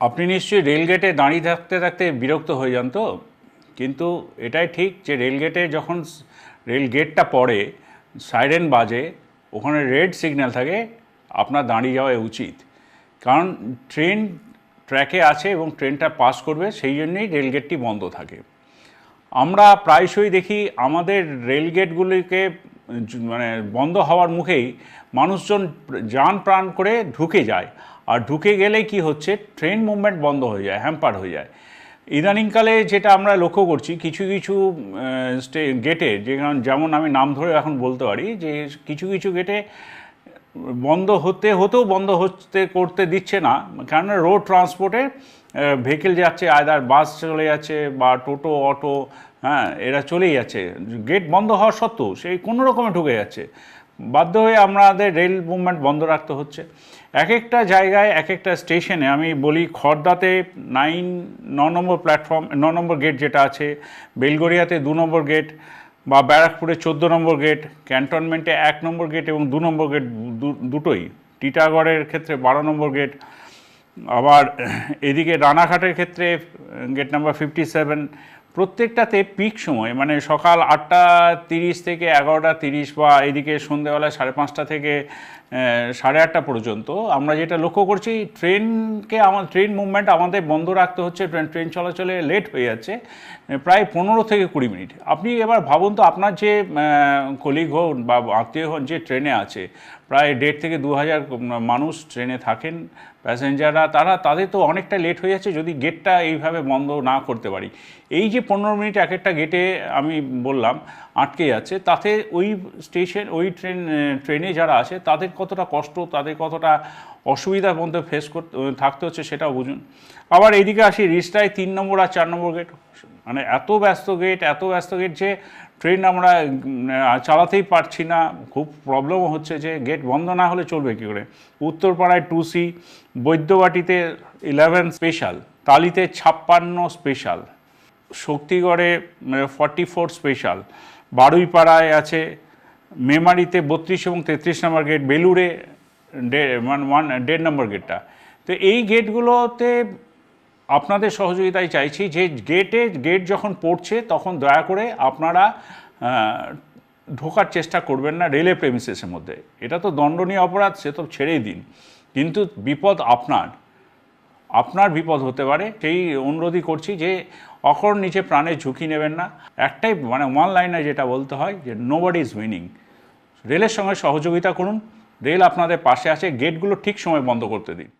আপনি নিশ্চয়ই রেলগেটে দাঁড়িয়ে থাকতে থাকতে বিরক্ত হয়ে যান তো? কিন্তু এটাই ঠিক যে রেলগেটে যখন রেল গেটটা পড়ে সাইরেন বাজে, ওখানে রেড সিগন্যাল থাকে, আপনার দাঁড়িয়ে যাওয়া উচিত। কারণ ট্রেন ট্র্যাকে আছে এবং ট্রেনটা পাস করবে, সেই জন্যই রেলগেটটি বন্ধ থাকে। আমরা প্রায়শই দেখি আমাদের রেলগেটগুলিকে মানে বন্ধ হওয়ার মুখেই মানুষজন যান প্রাণ করে ঢুকে যায়। আর ঢুকে গেলেই কি হচ্ছে? ট্রেন মুভমেন্ট বন্ধ হয়ে যায় হ্যাম্পার হয়ে যায়। ইদানিংকালে যেটা আমরা লক্ষ্য করছি, কিছু কিছু গেটে যেমন যেমন আমি নাম ধরে এখন বলতে পারি, যে কিছু কিছু গেটে বন্ধ হতে, হতেও বন্ধ হতে, করতে দিচ্ছে না। কেননা রোড ট্রান্সপোর্টে ভেহিকেল যাচ্ছে আয়দার বাস চলে যাচ্ছে বা টোটো অটো হ্যাঁ এরা চলেই যাচ্ছে। গেট বন্ধ হওয়া সত্ত্বেও সেই কোনো রকমে ঢুকে যাচ্ছে। বাধ্য হয়ে আমাদের রেল মুভমেন্ট বন্ধ রাখতে হচ্ছে। এক একটা জায়গায় এক একটা স্টেশনে আমি বলি খর্দাতে নাইন ন নম্বর প্ল্যাটফর্ম ন নম্বর গেট যেটা আছে, বেলগড়িয়াতে দু নম্বর গেট বা ব্যারাকপুরে চোদ্দ নম্বর গেট ক্যান্টনমেন্টে এক নম্বর গেট এবং দু নম্বর গেট দুটোই। টিটাগড়ের ক্ষেত্রে বারো নম্বর গেট আবার এদিকে রানাঘাটের ক্ষেত্রে গেট নাম্বার ফিফটি সেভেন প্রত্যেকটাতে পিক সময় মানে সকাল আটটা তিরিশ থেকে এগারোটা তিরিশ বা এদিকে সন্ধেবেলা সাড়ে পাঁচটা থেকে সাড়ে আটটা পর্যন্ত, আমরা যেটা লক্ষ্য করছি, ট্রেনকে আমার ট্রেন মুভমেন্ট আমাদের বন্ধ রাখতে হচ্ছে, ট্রেন ট্রেন চলাচলে লেট হয়ে যাচ্ছে প্রায় পনেরো থেকে কুড়ি মিনিট। আপনি এবার ভাবুন তো, আপনার যে কলিগ হন বা আত্মীয় হন যে ট্রেনে আছে প্রায় দেড় থেকে দু হাজার মানুষ ট্রেনে থাকেন প্যাসেঞ্জাররা। তারা, তাদের তো অনেকটা লেট হয়ে যাচ্ছে যদি গেটটা এইভাবে বন্ধ না করতে পারি। এই যে পনেরো মিনিট এক একটা গেটে আমি বললাম, আটকে যাচ্ছে, তাতে ওই স্টেশন, ওই ট্রেন, ট্রেনে যারা আছে, তাদের কতটা কষ্ট, তাদের কতটা অসুবিধার মধ্যে ফেস করতে থাকতে হচ্ছে সেটাও বুঝুন। আবার এইদিকে আসি রিস্টায় তিন নম্বর আর চার নম্বর গেট। মানে এত ব্যস্ত গেট, এত ব্যস্ত গেট যে ট্রেন আমরা চালাতেই পারছি না। খুব প্রবলেম হচ্ছে যে গেট বন্ধ না হলে চলবে কী করে? উত্তরপাড়ায় টু সি বৈদ্যবাটিতে ইলেভেন স্পেশাল তালিতে ছাপ্পান্ন স্পেশাল শক্তিগড়ে ফর্টি ফোর স্পেশাল বারুইপাড়ায় আছে, মেমারিতে বত্রিশ এবং তেত্রিশ নম্বর গেট বেলুড়ে মানে ওয়ান দেড় নম্বর গেটটা তো এই গেটগুলোতে আপনাদের সহযোগিতায় চাইছি যে গেটে গেট যখন পড়ছে, তখন দয়া করে আপনারা ঢোকার চেষ্টা করবেন না রেলে প্রেমিসেসের মধ্যে। এটা তো দণ্ডনীয় অপরাধ, সে তো ছেড়েই দিন। কিন্তু বিপদ আপনার। আপনার বিপদ হতে পারে, সেই অনুরোধই করছি যে অকর নিচে প্রাণের ঝুঁকি নেবেন না। একটাই মানে ওয়ান লাইনে যেটা বলতে হয় যে নো বডি ইজ উইনিং রেলের সঙ্গে সহযোগিতা করুন। রেল আপনাদের পাশে আছে গেটগুলো ঠিক সময় বন্ধ করতে দিন।